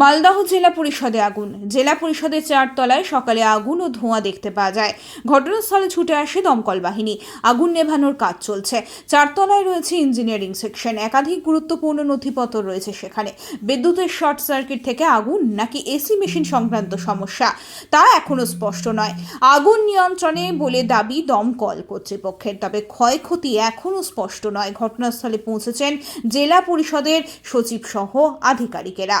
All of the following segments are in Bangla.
মালদহ জেলা পরিষদে আগুন। জেলা পরিষদের চারতলায় সকালে আগুন ও ধোঁয়া দেখতে পাওয়া যায়। ঘটনাস্থলে ছুটে আসে দমকল বাহিনী। আগুন নেভানোর কাজ চলছে। চারতলায় রয়েছে ইঞ্জিনিয়ারিং সেকশন। একাধিক গুরুত্বপূর্ণ নথিপত্র রয়েছে সেখানে। বিদ্যুতের শর্ট সার্কিট থেকে আগুন নাকি এসি মেশিন সংক্রান্ত সমস্যা, তা এখনও স্পষ্ট নয়। আগুন নিয়ন্ত্রণে বলে দাবি দমকল কর্তৃপক্ষের। তবে ক্ষয়ক্ষতি এখনও স্পষ্ট নয়। ঘটনাস্থলে পৌঁছেছেন জেলা পরিষদের সচিব সহ আধিকারিকেরা।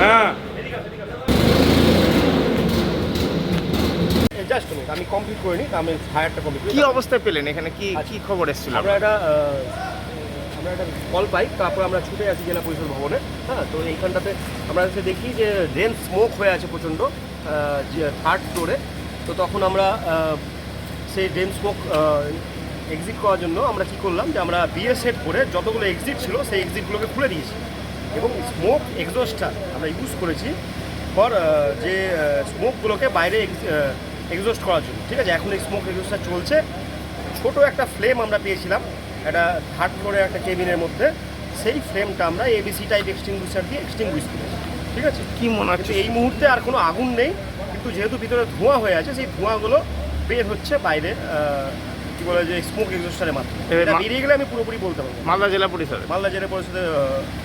হ্যাঁ। জাস্ট মিনিট আমি কমপ্লিট করে নিই আমি ফায়ারটা কমপ্লিট কি অবস্থায় পেলেন? এখানে কি কি খবর এসেছিল? আমরা একটা আমরা একটা কল পাই তারপর আমরা ছুটে আসি জেলা পরিষদ ভবনে হ্যাঁ তো এইখানটাতে আমরা এসে দেখি যে ড্রেন স্মোক হয়ে আছে প্রচণ্ড থার্ড ফ্লোরে তো তখন আমরা সেই ড্রেন স্মোক এক্সিট করার জন্য আমরা কি করলাম যে আমরা বিয়ে সেট করে যতগুলো এক্সিট ছিল সেই এক্সিটগুলোকে খুলে দিয়েছি। এবং স্মোক এক্সস্টটা আমরা ইউজ করেছি ফর যে স্মোকগুলোকে বাইরে এক্সস্ট করার জন্য। ঠিক আছে? এখন এই স্মোক এক্সস্টটা চলছে। ছোট একটা ফ্লেম আমরা পেয়েছিলাম একটা থার্ড ফ্লোরের একটা কেবিনের মধ্যে। সেই ফ্লেমটা আমরা এবিসি টাইপ এক্সটিংগুইশার দিয়ে এক্সটিংগুইশ করেছি। ঠিক আছে? কি মনে হচ্ছে? এই মুহূর্তে আর কোনো আগুন নেই। কিন্তু যেহেতু ভিতরে ধোঁয়া হয়ে আছে সেই ধোঁয়াগুলো বের হচ্ছে বাইরে কি বলে যে স্মোক এক্সস্টারের মাধ্যমে। এটা বেরিয়ে গেলে আমি পুরোপুরি বলতে পারব। মালদা জেলা পরিষদ মালদা জেলা পরিষদের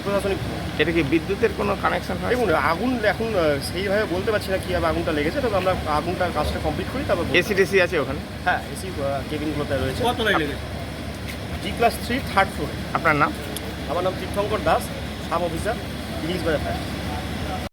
প্রশাসনিক এটা কি বিদ্যুতের কোনো কানেকশন হয়? দেখুন আগুন এখন সেইভাবে বলতে পারছি না কীভাবে আগুনটা লেগেছে তবে আমরা আগুনটার কাজটা কমপ্লিট করি তারপর এসি টেসি আছে ওখানে? হ্যাঁ এসি কেবিনগুলোতে রয়েছে। কতটাই লেগেছে জি ক্লাস থ্রি থার্ড ফ্লোরে আপনার নাম? আমার নাম তীর্থঙ্কর দাস সাব অফিসার ইংলিশ বাজার